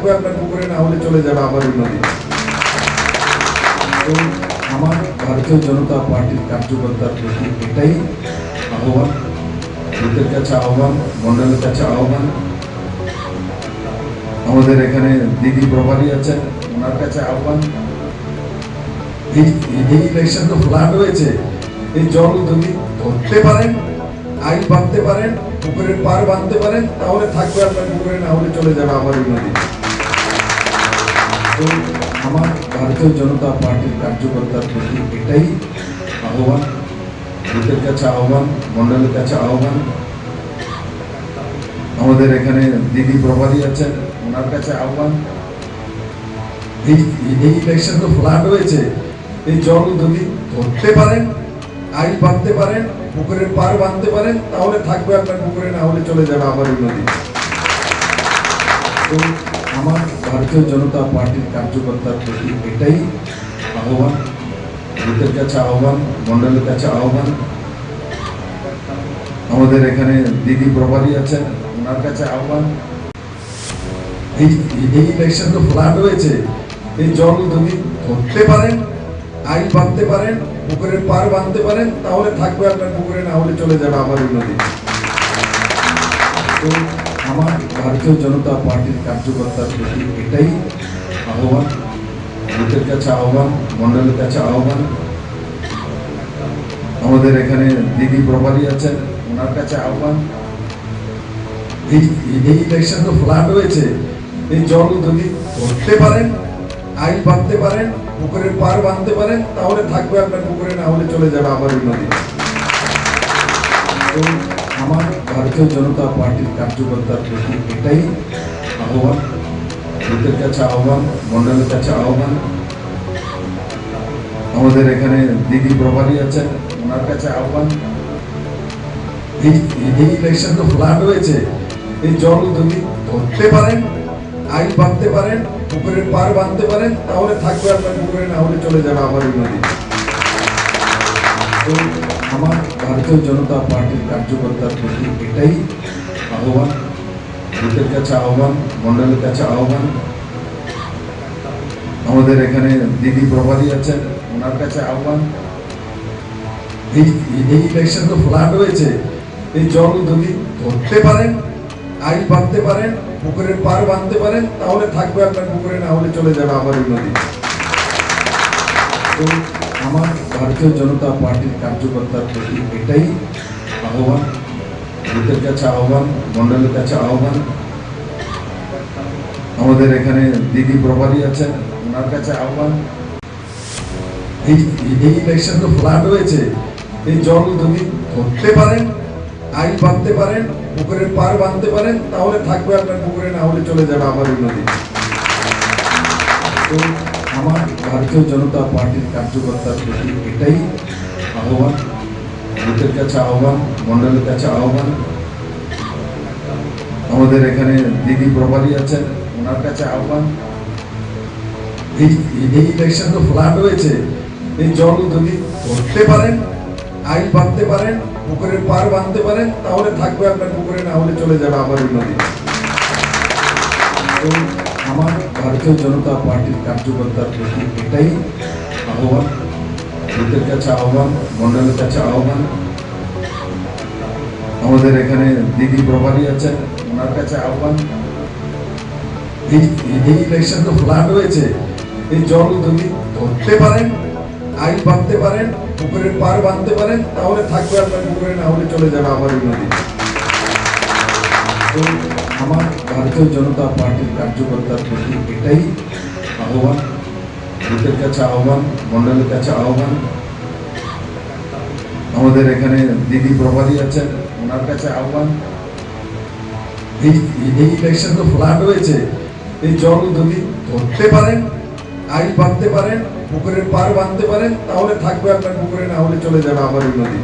থাকবে আপনার পুকুরে না হলে চলে যাবে আবার ওই নদী তো আমার ভারতীয় জনতা পার্টির কার্যকর্তার প্রতি এটাই আহ্বান। বুথের কাছে আহ্বান, মন্ডলের কাছে আহ্বান। আমাদের এখানে দিদি প্রভারী আছেন, ওনার কাছে আহ্বান। এই এই ইলেকশন তো ফ্লাড হয়েছে। এই জল যদি ধরতে পারেন, আইন বাঁধতে পারেন, পুকুরের পার বাঁধতে পারেন, তাহলে থাকবে আপনার পুকুরে, না হলে চলে যাবে আবার নদী তো আমার ভারতীয় জনতা পার্টির কার্যকর্তার প্রতি এটাই আহ্বান বুথের কাছে আহ্বান মন্ডলের কাছে আহ্বান। আমাদের এখানে দিদি প্রভারী আছেন, ওনার কাছে আহ্বান। এই ইলেকশন তো ফ্লাড হয়েছে। এই জল যদি ধরতে পারেন আইন বাঁধতে পারেন, পুকুরের পার বাঁধতে পারেন, তাহলে থাকবে আপনার পুকুরে, না হলে চলে যাবে আবার নদী তো আমার ভারতীয় জনতা পার্টির কার্যকর্তার প্রতি এটাই আহ্বান বুথের কাছে আহ্বান মন্ডলের কাছে আহ্বান। আমাদের এখানে দিদি প্রভারী আছেন, ওনার কাছে আহ্বান। এই এই ইলেকশন তো ফ্লাড হয়েছে। এই জল যদি ধরতে পারেন আইন বাঁধতে পারেন পুকুরের পার বাঁধতে পারেন, তাহলে থাকবে আপনার পুকুরে, না হলে চলে যাবে আবার ওই নদী। তো আমার ভারতীয় জনতা পার্টির কার্যকর্তার প্রতি এটাই আহ্বান বুথের কাছে আহ্বান মন্ডলের কাছে আহ্বান। আমাদের এখানে দিদি প্রভারী আছেন, ওনার কাছে আহ্বান। এই এই ইলেকশন তো ফ্লাড হয়েছে। এই জল যদি ধরতে পারেন আইন বাঁধতে পারেন, পুকুরের পার বাঁধতে পারেন, তাহলে থাকবে আপনার পুকুরে, না হলে চলে যাবে আবার ওই নদী তো আমার ভারতীয় জনতা পার্টির কার্যকর্তার প্রতি এটাই আহ্বান। বুথের কাছে আহ্বান মন্ডলের কাছে আহ্বান। আমাদের এখানে দিদি প্রভারী আছেন, ওনার কাছে আহ্বান। এই ইলেকশন তো ফ্লাড হয়েছে। এই জল যদি ধরতে পারেন আইন বাঁধতে পারেন, পুকুরের পার বাঁধতে পারেন, তাহলে থাকবে আপনার পুকুরে, না হলে চলে যাবে আবার ওই নদী। তো আমার ভারতীয় জনতা পার্টির কার্যকর্তার প্রতি এটাই আহ্বান বুথের কাছে আহ্বান মন্ডলের কাছে আহ্বান। আমাদের এখানে দিদি প্রভারী আছেন, ওনার কাছে আহ্বান। এই এই ইলেকশন তো ফ্লাড হয়েছে। এই জল যদি ধরতে পারেন আইন বাঁধতে পারেন, পুকুরের পার বাঁধতে পারেন, তাহলে থাকবে আপনার পুকুরে, না হলে চলে যাবে আবার নদী। তো আমার ভারতীয় জনতা পার্টির কার্যকর্তার প্রতি এটাই আহ্বান বুথের কাছে আহ্বান মন্ডলের কাছে আহ্বান। আমাদের এখানে দিদি প্রভারী আছেন, ওনার কাছে আহ্বান। এই এই ইলেকশন তো ফ্লাড হয়েছে। এই জল যদি ধরতে পারেন আইন বাঁধতে পারেন, পুকুরের পার বাঁধতে পারেন, তাহলে থাকবে আপনার পুকুরে, না হলে চলে যাবে আবার নদী। তো আমার ভারতীয় জনতা পার্টির কার্যকর্তার প্রতি এটাই আহ্বান বুথের কাছে আহ্বান মন্ডলের কাছে আহ্বান। আমাদের এখানে দিদি প্রভারী আছেন, ওনার কাছে আহ্বান। এই এই ইলেকশন তো ফ্লাড হয়েছে। এই জল যদি ধরতে পারেন আইন বাঁধতে পারেন পুকুরের পার বাঁধতে পারেন, তাহলে থাকবে আপনার পুকুরে, না হলে চলে যাবে আবার নদী আমার ভারতীয় জনতা পার্টির কার্যকর্তার প্রতি এটাই আহ্বান বুথের কাছে আহ্বান, মন্ডলের কাছে আহ্বান। আমাদের এখানে দিদি প্রভারী আছেন, ওনার কাছে আহ্বান। এই এই ইলেকশন তো ফ্লাড রয়েছে এই জল যদি ধরতে পারেন, আইন বাঁধতে পারেন পুকুরের পার বাঁধতে পারেন, তাহলে থাকবে আপনার পুকুরে না হলে চলে যাবে আবার নদী তো আমার ভারতীয় জনতা পার্টির কার্যকর্তার প্রতি এটাই আহ্বান বুথের কাছে আহ্বান মন্ডলের কাছে আহ্বান। আমাদের এখানে দিদি প্রভারী আছেন, ওনার কাছে আহ্বান। এই ইলেকশন তো ফ্লাড হয়েছে। এই জল যদি ধরতে পারেন আইন বাঁধতে পারেন, পুকুরের পার বাঁধতে পারেন, তাহলে থাকবে আপনার পুকুরে, না হলে চলে যাবে আবার নদী।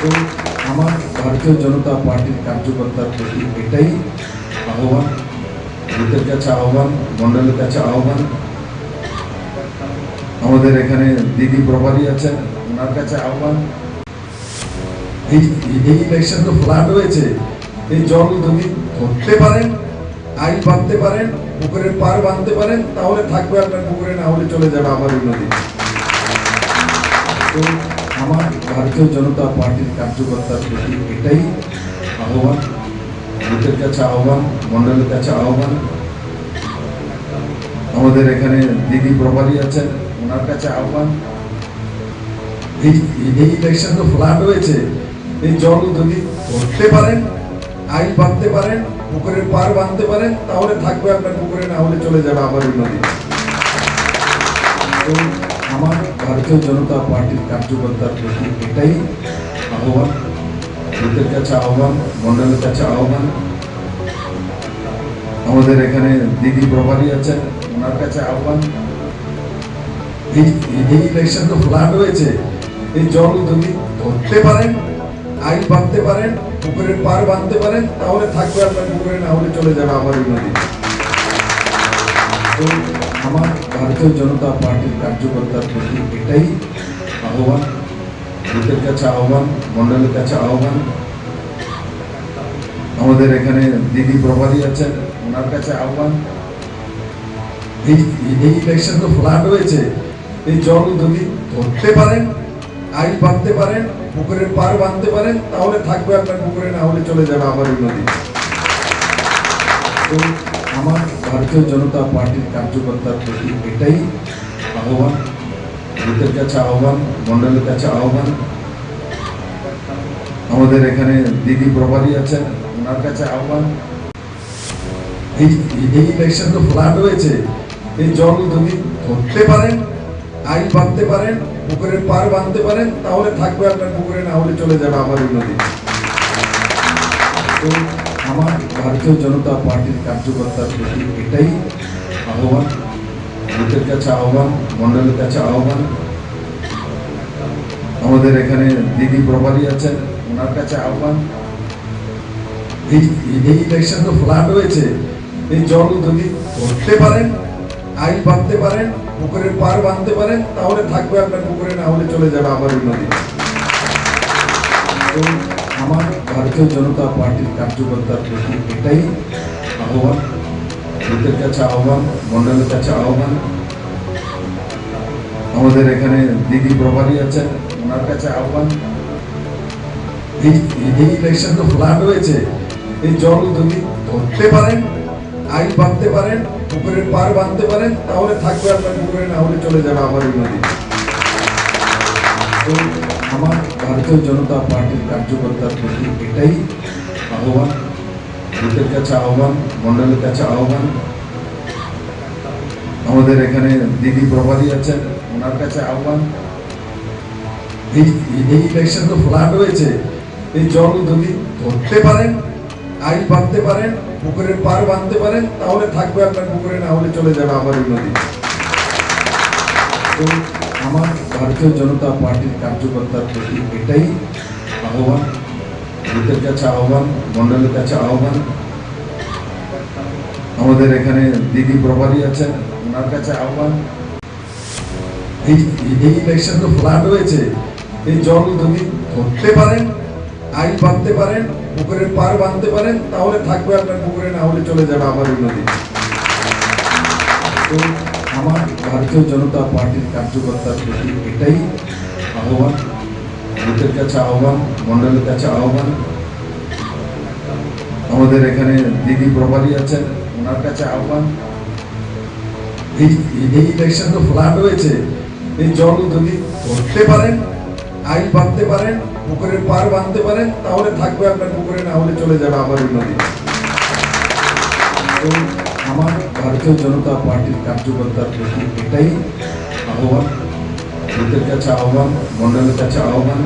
তো আমার ভারতীয় জনতা পার্টির কার্যকর্তার প্রতি এটাই আহ্বান বুথের কাছে আহ্বান মন্ডলের কাছে আহ্বান। আমাদের এখানে দিদি প্রভারী আছেন, ওনার কাছে আহ্বান। এই এই ইলেকশন তো ফ্লাড হয়েছে। এই জল যদি ধরতে পারেন, আইল বাঁধতে পারেন, পুকুরের পার বাঁধতে পারেন, তাহলে থাকবে আপনার পুকুরে, না হলে চলে যাবে আমার ওই নদী। তো আমার ভারতীয় জনতা পার্টির কার্যকর্তার প্রতি এটাই আহ্বান। বুথের কাছে আহ্বান মন্ডলের কাছে আহ্বান। আমাদের এখানে দিদি প্রভারী আছেন, ওনার কাছে আহ্বান। এই এই ইলেকশন তো ফ্লাড হয়েছে। এই জল যদি ধরতে পারেন, আইল বাঁধতে পারেন, পুকুরের পার বাঁধতে পারেন, তাহলে থাকবে আপনার পুকুরে, না হলে চলে যাবে আবার নদী তো আমার ভারতীয় জনতা পার্টির কার্যকর্তার প্রতি এটাই। আহ্বান বুথের কাছে আহ্বান মন্ডলের কাছে আহ্বান। আমাদের এখানে দিদি প্রভারী আছেন, ওনার কাছে আহ্বান। এই এই ইলেকশন তো ফ্লাড হয়েছে। এই জল যদি ধরতে পারেন আইল বাঁধতে পারেন, পুকুরের পার বাঁধতে পারেন, তাহলে থাকবে আপনার পুকুরে, না হলে চলে যাবে ওই নদী। আমার ভারতীয় জনতা পার্টির কার্যকর্তার প্রতি এটাই আহ্বান বুথের কাছে আহ্বান, মন্ডলের কাছে আহ্বান। আমাদের এখানে দিদি প্রভারী আছেন, ওনার কাছে আহ্বান। এই এই ইলেকশন তো ফ্লাড হয়েছে, এই জল যদি ধরতে পারেন আইল বাঁধতে পারেন, পুকুরের পার বাঁধতে পারেন, তাহলে থাকবে আপনার পুকুরে, না হলে চলে যাবে আমার ওই নদী তো আমার ভারতীয় জনতা পার্টির কার্যকর্তার প্রতি এটাই আহ্বান বুথের কাছে আহ্বান মন্ডলের কাছে আহ্বান। আমাদের এখানে দিদি প্রভারী আছেন, ওনার কাছে আহ্বান। এই ইলেকশন তো ফ্লাড হয়েছে। এই জল যদি ধরতে পারেন আইল বাঁধতে পারেন, পুকুরের পার বাঁধতে পারেন, তাহলে থাকবে আপনার পুকুরে, না হলে চলে যাবে আমার নদী তো আমার ভারতীয় জনতা পার্টির কার্যকর্তার প্রতি এটাই আহ্বান। বুথের কাছে আহ্বান মন্ডলের কাছে আহ্বান। আমাদের এখানে দিদি প্রভারী আছেন, ওনার কাছে আহ্বান। এই এই ইলেকশন তো ফ্লাড হয়েছে। এই জল যদি ধরতে পারেন, আইল বাঁধতে পারেন, পুকুরের পার বাঁধতে পারেন, তাহলে থাকবে আপনার পুকুরে, না হলে চলে যাবে আবার ওই নদী তো আমার ভারতীয় জনতা পার্টির কার্যকর্তার প্রতি এটাই আহ্বান। বুথের কাছে আহ্বান মন্ডলের কাছে আহ্বান। আমাদের এখানে দিদি প্রভারী আছেন, ওনার কাছে আহ্বান। এই এই ইলেকশন তো ফ্লাড হয়েছে। এই জল যদি ধরতে পারেন আইল বাঁধতে পারেন পুকুরের পার বাঁধতে পারেন, তাহলে থাকবে আপনার পুকুরে না হলে চলে যাবে আমার ওই নদী। তো আমার ভারতীয় জনতা পার্টির কার্যকর্তার প্রতি এটাই আহ্বান বুথের কাছে আহ্বান মন্ডলের কাছে আহ্বান। আমাদের এখানে দিদি প্রভারী আছেন, ওনার কাছে আহ্বান। এই এই ইলেকশন তো ফ্লাড হয়েছে। এই জল যদি ধরতে পারেন, আইল বাঁধতে পারেন, পুকুরের পার বাঁধতে পারেন, তাহলে থাকবে আপনার পুকুরে, না হলে চলে যাবে আমার ওই নদী আমার ভারতীয় জনতা পার্টির কার্যকর্তার প্রতি এটাই আহ্বান বুথের কাছে আহ্বান মন্ডলের কাছে আহ্বান। আমাদের এখানে দিদি প্রভারী আছেন, ওনার কাছে আহ্বান। এই এই ইলেকশন তো ফ্লাড হয়েছে। এই জল যদি ধরতে পারেন, আইল বাঁধতে পারেন পুকুরের পার বাঁধতে পারেন, তাহলে থাকবে আপনার পুকুরে, না হলে চলে যাবে আমার ওই নদী তো আমার ভারতীয় জনতা পার্টির কার্যকর্তার প্রতি এটাই আহ্বান বুথের কাছে আহ্বান মন্ডলের কাছে আহ্বান। আমাদের এখানে দিদি প্রভারী আছেন, ওনার কাছে আহ্বান। এই ইলেকশন তো ফ্লাড হয়েছে, এই জল যদি ধরতে পারেন, আইল বাঁধতে পারেন, পুকুরের পার বাঁধতে পারেন, তাহলে থাকবে আপনার পুকুরে, না হলে চলে যাবে আমার ওই নদী তো আমার ভারতীয় জনতা পার্টির কার্যকর্তার প্রতি এটাই আহ্বান। বুথের কাছে আহ্বান, মন্ডলের কাছে আহ্বান।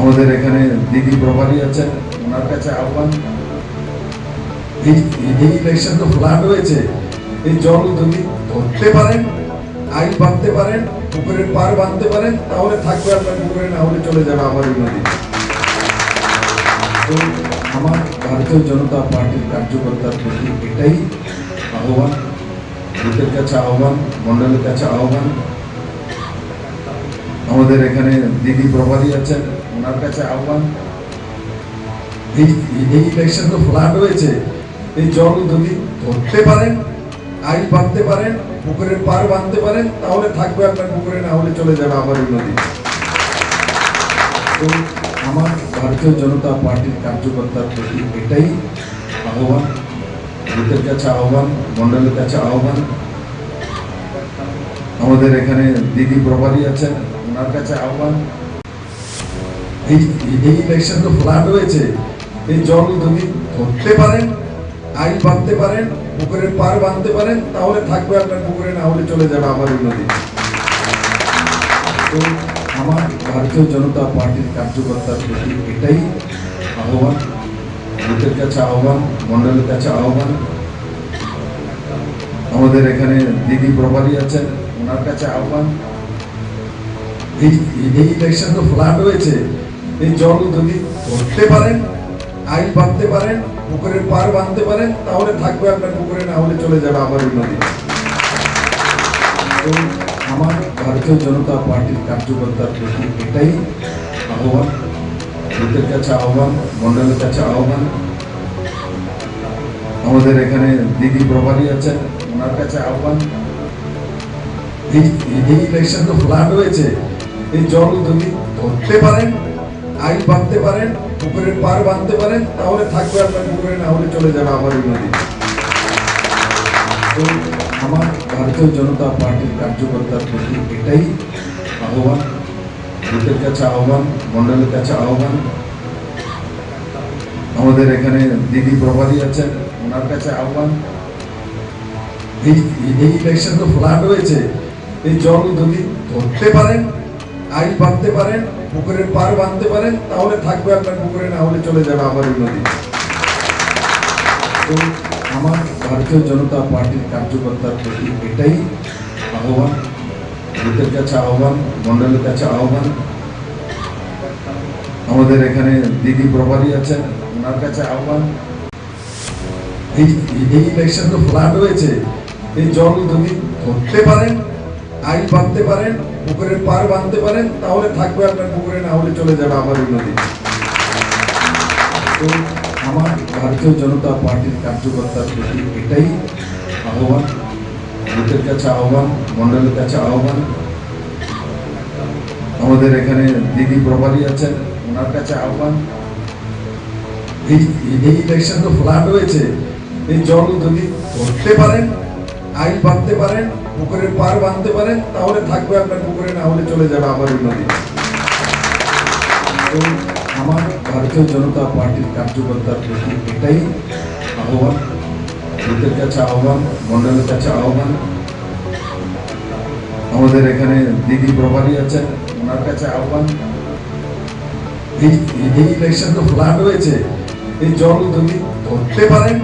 আমাদের এখানে দিদি প্রভারী আছেন, ওনার কাছে আহ্বান। এই এই ইলেকশন তো ফ্লাড হয়েছে। এই জল যদি ধরতে পারেন আইল বাঁধতে পারেন পুকুরের পার বাঁধতে পারেন, তাহলে থাকবে আপনার পুকুরে না হলে চলে যাবে ওই নদী। আমার ভারতীয় জনতা পার্টির কার্যকর্তার প্রতি এটাই আহ্বান, বুথের কাছে আহ্বান মন্ডলের কাছে আহ্বান। আমাদের এখানে দিদি প্রভারী আছেন, ওনার কাছে আহ্বান। এই এই ইলেকশন তো ফ্লাড হয়েছে। এই জল যদি ধরতে পারেন, আইল বাঁধতে পারেন, পুকুরের পার বাঁধতে পারেন, তাহলে থাকবে আপনার পুকুরে, না হলে চলে যাবে এই নদী। তো আমার ভারতীয় জনতা পার্টির কার্যকর্তার প্রতি এটাই আহ্বান বুথের কাছে আহ্বান, মন্ডলের কাছে আহ্বান। আমাদের এখানে দিদি প্রভারী আছেন, ওনার কাছে আহ্বান। এই এই ইলেকশন তো ফ্লাড হয়েছে। এই জল যদি ধরতে পারেন, আইল বাঁধতে পারেন পুকুরের পার বাঁধতে পারেন, তাহলে থাকবে আপনার পুকুরে, না হলে চলে যাবে এই নদী। তো আমার ভারতীয় জনতা পার্টির কার্যকর্তার প্রতি এটাই আহ্বান বুথের কাছে আহ্বান মন্ডলের কাছে আহ্বান। আমাদের এখানে দিদি প্রভারী আছেন, ওনার কাছে আহ্বান। এই এই ইলেকশন তো ফ্লাড হয়েছে। এই জল যদি ধরতে পারেন, আইল বাঁধতে পারেন, পুকুরের পার বাঁধতে পারেন, তাহলে থাকবে আপনার পুকুরে, না হলে চলে যাবে আমার এই নদী তো আমার ভারতীয় জনতা পার্টির কার্যকর্তার প্রতি এটাই আহ্বান। বুথের কাছে আহ্বান মন্ডলের কাছে আহ্বান। আমাদের এখানে দিদি প্রভারী আছেন, ওনার কাছে আহ্বান। এই ইলেকশন তো ফ্লাড হয়েছে এই জল যদি ধরতে পারেন, আইল বাঁধতে পারেন, পুকুরের পার বাঁধতে পারেন, তাহলে থাকবে আপনার পুকুরে, না হলে চলে যাবে আমার নদী। তো আমার ভারতীয় জনতা পার্টির কার্যকর্তার প্রতি এটাই আহ্বান বুথের কাছে আহ্বান মন্ডলের কাছে আহ্বান। আমাদের এখানে দিদি প্রভারী আছেন, ওনার কাছে আহ্বান। এই এই ইলেকশন তো ফ্লাড হয়েছে। এই জল যদি ধরতে পারেন, আইল বাঁধতে পারেন, পুকুরের পার বাঁধতে পারেন, তাহলে থাকবে আপনার পুকুরে, না হলে চলে যাবে আবার নদী। তো আমার ভারতীয় জনতা পার্টির কার্যকর্তার প্রতি এটাই আহ্বান বুথের কাছে আহ্বান মন্ডলের কাছে আহ্বান। আমাদের এখানে দিদি প্রভারী আছেন, ওনার কাছে আহ্বান। এই এই ইলেকশন তো ফ্লাড হয়েছে। এই জল যদি ধরতে পারেন, আইল বাঁধতে পারেন, পুকুরের পার বাঁধতে পারেন, তাহলে থাকবে আপনার পুকুরে, না হলে চলে যাবে আমার নদী। তো আমার ভারতীয় জনতা পার্টির কার্যকর্তার প্রতি এটাই আহ্বান বুথের কাছে আহ্বান মন্ডলের কাছে আহ্বান। আমাদের এখানে দিদি প্রভারী আছেন, ওনার কাছে আহ্বান। এই এই ইলেকশন তো ফ্লাড হয়েছে। এই জল যদি ধরতে পারেন, আইল বাঁধতে পারেন পুকুরের পার বাঁধতে পারেন, তাহলে থাকবে আপনার পুকুরে, না হলে চলে যাবে আমার এই নদী তো আমার ভারতীয় জনতা পার্টির কার্যকর্তার প্রতি এটাই আহ্বান বুথের কাছে আহ্বান মন্ডলের কাছে আহ্বান। আমাদের এখানে দিদি প্রভারী আছেন, ওনার কাছে আহ্বান। এই এই ইলেকশন তো ফ্লাড হয়েছে। এই জল যদি ধরতে পারেন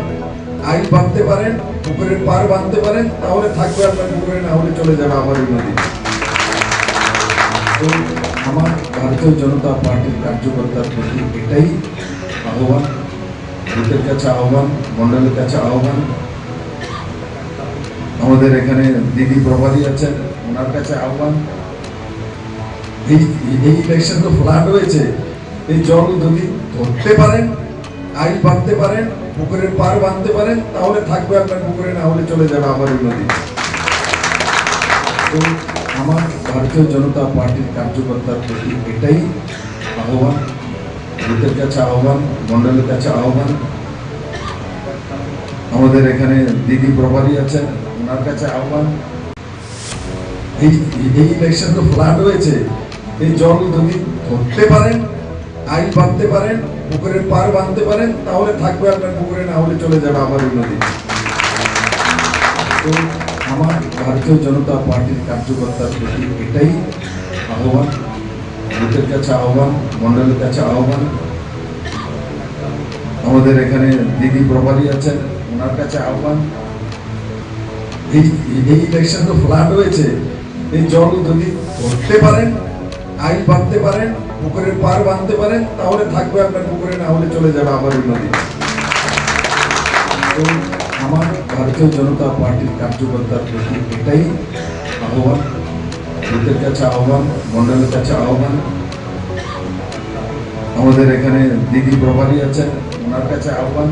আইল বাঁধতে পারেন পুকুরের পার বাঁধতে পারেন, তাহলে থাকবে আপনার পুকুরে না হলে চলে যাবে আমার নদী। আমার ভারতীয় জনতা পার্টির কার্যকর্তার প্রতি এটাই আহ্বান বুথের কাছে আহ্বান, মন্ডলের কাছে আহ্বান। আমাদের এখানে দিদি প্রভারী আছেন, ওনার কাছে আহ্বান। এই ইলেকশন তো ফ্লাড হয়েছে। এই জল যদি ধরতে পারেন, আইল বাঁধতে পারেন, পুকুরের পার বাঁধতে পারেন, তাহলে থাকবে আপনার পুকুরে, না হলে চলে যাবে আমার এই নদী তো আমার ভারতীয় জনতা পার্টির কার্যকর্তার প্রতি এটাই আহ্বান বুথের কাছে আহ্বান, মন্ডলের কাছে আহ্বান। আমাদের এখানে দিদি প্রভারী আছেন, ওনার কাছে আহ্বান। এই এই ইলেকশন তো ফ্লাড হয়েছে। এই জল যদি ধরতে পারেন আইল বাঁধতে পারেন, পুকুরের পার বাঁধতে পারেন, তাহলে থাকবে আপনার পুকুরে, না হলে চলে যাবে এই নদী। তো আমার ভারতীয় জনতা পার্টির কার্যকর্তার প্রতি এটাই আহ্বান। বুথের কাছে আহ্বান মন্ডলের কাছে আহ্বান। আমাদের এখানে দিদি প্রভারী আছেন, ওনার কাছে আহ্বান। এই এই ইলেকশন তো ফ্লাড হয়েছে। এই জল যদি ধরতে পারেন, আইল বাঁধতে পারেন, পুকুরের পার বাঁধতে পারেন, তাহলে থাকবে আপনার পুকুরে, না হলে চলে যাবে এই নদী। তো আমার ভারতীয় জনতা পার্টির কার্যকর্তার প্রতি এটাই। আহ্বান বুথের কাছে আহ্বান মন্ডলের কাছে আহ্বান। আমাদের এখানে দিদি প্রভারী আছেন, ওনার কাছে আহ্বান।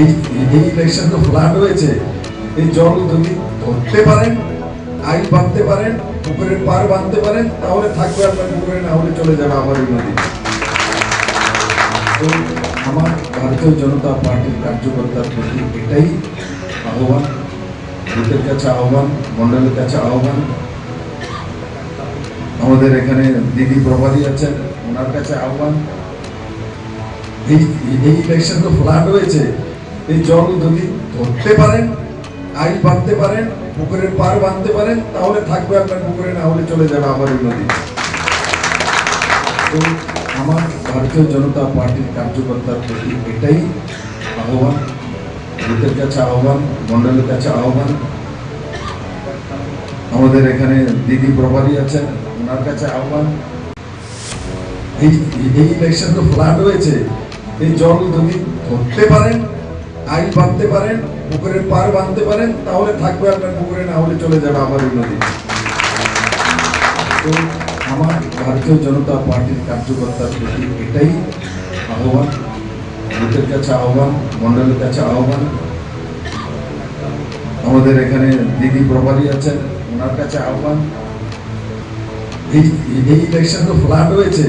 এই এই ইলেকশন তো ফ্লাড হয়েছে। এই জল যদি ধরতে পারেন, আইন বাঁধতে পারেন পুকুরের পার বাঁধতে পারেন, তাহলে থাকবে আপনার পুকুরে না হলে চলে যাবে এই নদী। আমার ভারতীয় জনতা পার্টির কার্যকর্তার প্রতি এটাই আহ্বান বুথের কাছে আহ্বান, মন্ডলের কাছে আহ্বান। আমাদের এখানে দিদি প্রভারী আছেন, ওনার কাছে আহ্বান। এই এই ইলেকশন তো ফ্লাড হয়েছে। এই জল যদি ধরতে পারেন আইন বাঁধতে পারেন, পুকুরের পার বাঁধতে পারেন, তাহলে থাকবে আপনার পুকুরে, না হলে চলে যাবে আমার এই নদী। তো আমার ভারতীয় জনতা পার্টির কার্যকর্তার প্রতি এটাই আহ্বান বুথের কাছে আহ্বান মন্ডলের কাছে আহ্বান। আমাদের এখানে দিদি প্রভারী আছেন, ওনার কাছে আহ্বান। এই ইলেকশন তো ফ্লাড হয়েছে। এই জল যদি ধরতে পারেন আইন বাঁধতে পারেন, পুকুরের পার বাঁধতে পারেন, তাহলে থাকবে আপনার পুকুরে, না হলে চলে যাবে আমার নদী তো আমার ভারতীয় জনতা পার্টির কার্যকর্তার প্রতি এটাই আহ্বান। বুথের কাছে আহ্বান মন্ডলের কাছে আহ্বান। আমাদের এখানে দিদি প্রভারী আছেন, ওনার কাছে আহ্বান। এই এই ইলেকশন তো ফ্লাড হয়েছে।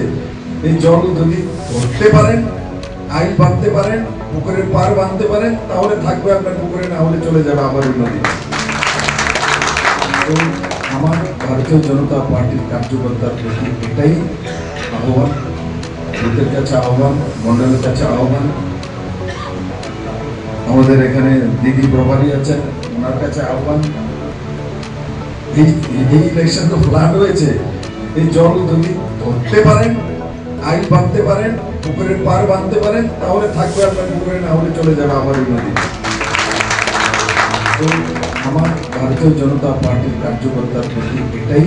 এই জল যদি ধরতে পারেন আইন বাঁধতে পারেন, পুকুরের পার বাঁধতে পারেন, তাহলে থাকবে আপনার পুকুরে, না হলে চলে যাবে আবার এই নদী তো আমার ভারতীয় জনতা পার্টির কার্যকর্তার প্রতি এটাই আহ্বান। বুথের কাছে আহ্বান, মন্ডলের কাছে আহ্বান। আমাদের এখানে দিদি প্রভারী আছেন, ওনার কাছে আহ্বান। এই এই ইলেকশন তো ফ্লাড হয়েছে। এই জল যদি ধরতে পারেন, আইন বাঁধতে পারেন, পুকুরের পার বাঁধতে পারেন, তাহলে থাকবে আপনার পুকুরে, না হলে চলে যাবে এই নদী। আমার ভারতীয় জনতা পার্টির কার্যকর্তার প্রতি এটাই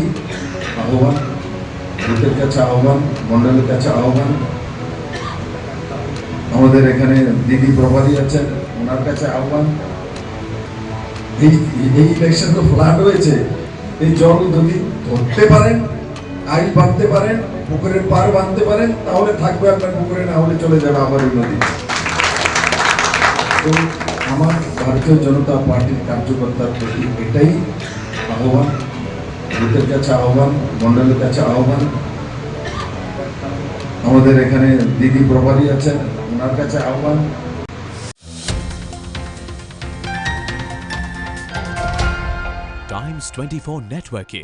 আহ্বান বুথের কাছে আহ্বান মন্ডলের কাছে আহ্বান। আমাদের এখানে দিদি প্রভারী আছেন, ওনার কাছে আহ্বান। এই এই ইলেকশন তো ফ্লাড হয়েছে। এই জল যদি ধরতে পারেন আইন বাঁধতে পারেন, পুকুরের পার বাঁধতে পারেন, তাহলে থাকবে আপনার পুকুরে, না হলে চলে যাবে এই নদী। তো আমার ভারতীয় জনতা পার্টির কার্যকর্তার প্রতি এটাই আহ্বান বুথের কাছে আহ্বান মন্ডলের কাছে আহ্বান। আমাদের এখানে দিদি প্রভারী আছেন, ওনার কাছে আহ্বান। টাইমস টোয়েন্টি ফোর নেটওয়ার্কে